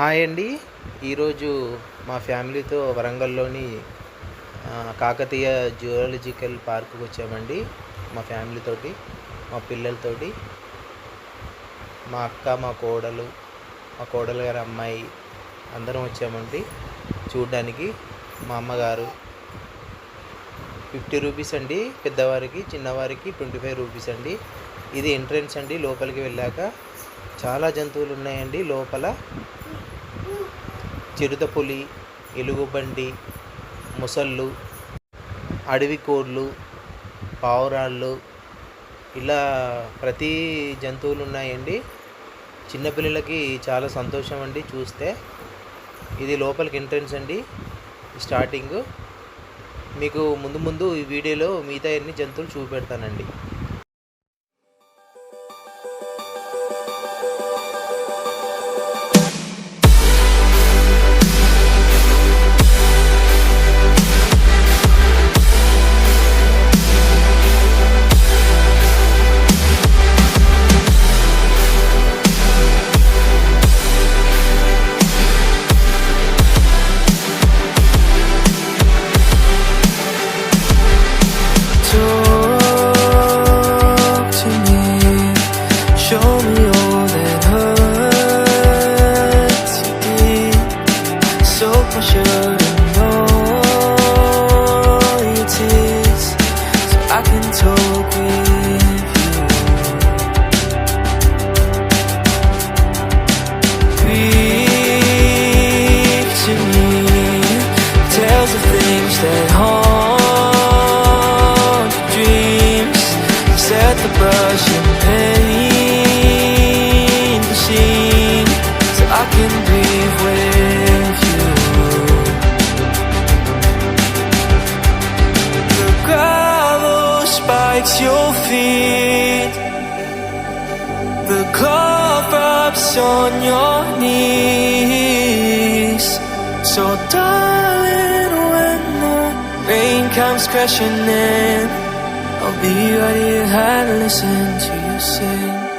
Hi అండి. ఈరోజు మా ఫ్యామిలీతో వరంగల్లోని కాకతీయ జువాలజికల్ పార్క్కి వచ్చామండి. మా ఫ్యామిలీతోటి మా పిల్లలతోటి మా అక్క మా కోడలు మా కోడలు గారి అమ్మాయి అందరం వచ్చామండి చూడ్డానికి. మా అమ్మగారు ఫిఫ్టీ రూపీస్ అండి పెద్దవారికి చిన్నవారికి ట్వంటీ ఫైవ్ రూపీస్ అండి. ఇది ఎంట్రన్స్ అండి లోపలికి వెళ్ళాక. చాలా జంతువులు ఉన్నాయండి లోపల. చిరుతపులి ఎలుగుబంటి ముసళ్ళు అడవి కోళ్ళు పావురాళ్ళు ఇలా ప్రతి జంతువులు ఉన్నాయండి. చిన్నపిల్లలకి చాలా సంతోషం అండి చూస్తే. ఇది లోపలికి ఎంట్రన్స్ అండి స్టార్టింగ్. మీకు ముందు ముందు ఈ వీడియోలో మిగతా అన్ని జంతువులు చూపెడతానండి. Crashing in. I'll be right here and listen to you sing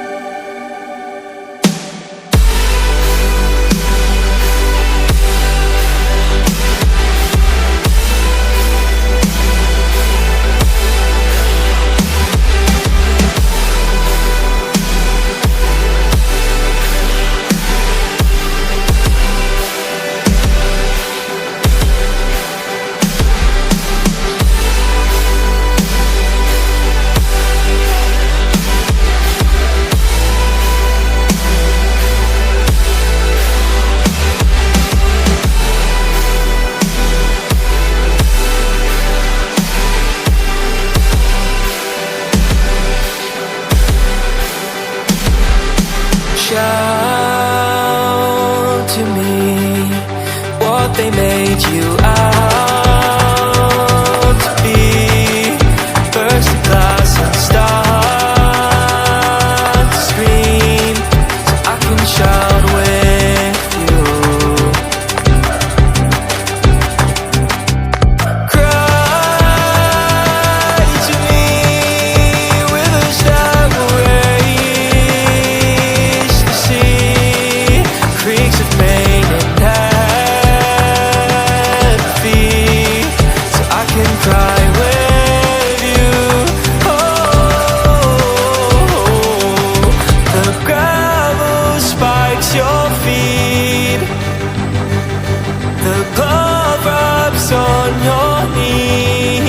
on your knees.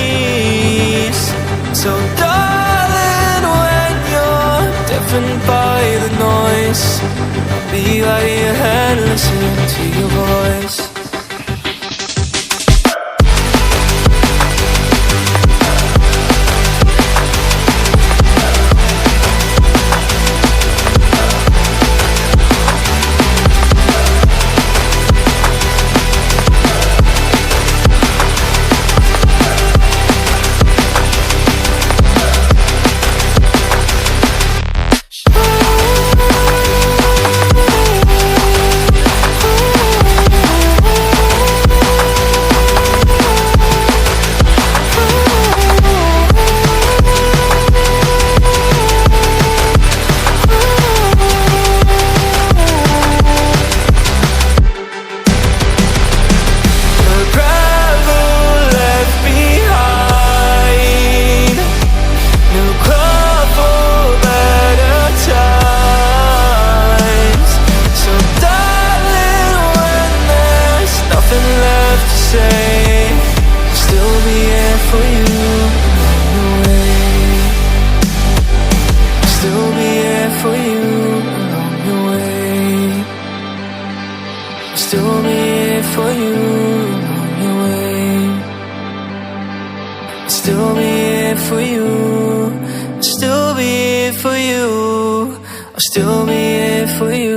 So, darling, when you're deafened by the noise, be right here and listen to your voice. still be here for you along your way. I'll still be here for you along your way. I'll still be here for you. I'll still be here for you. I'll still be here for you.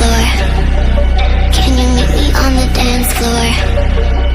floor? Can you meet me on the dance floor?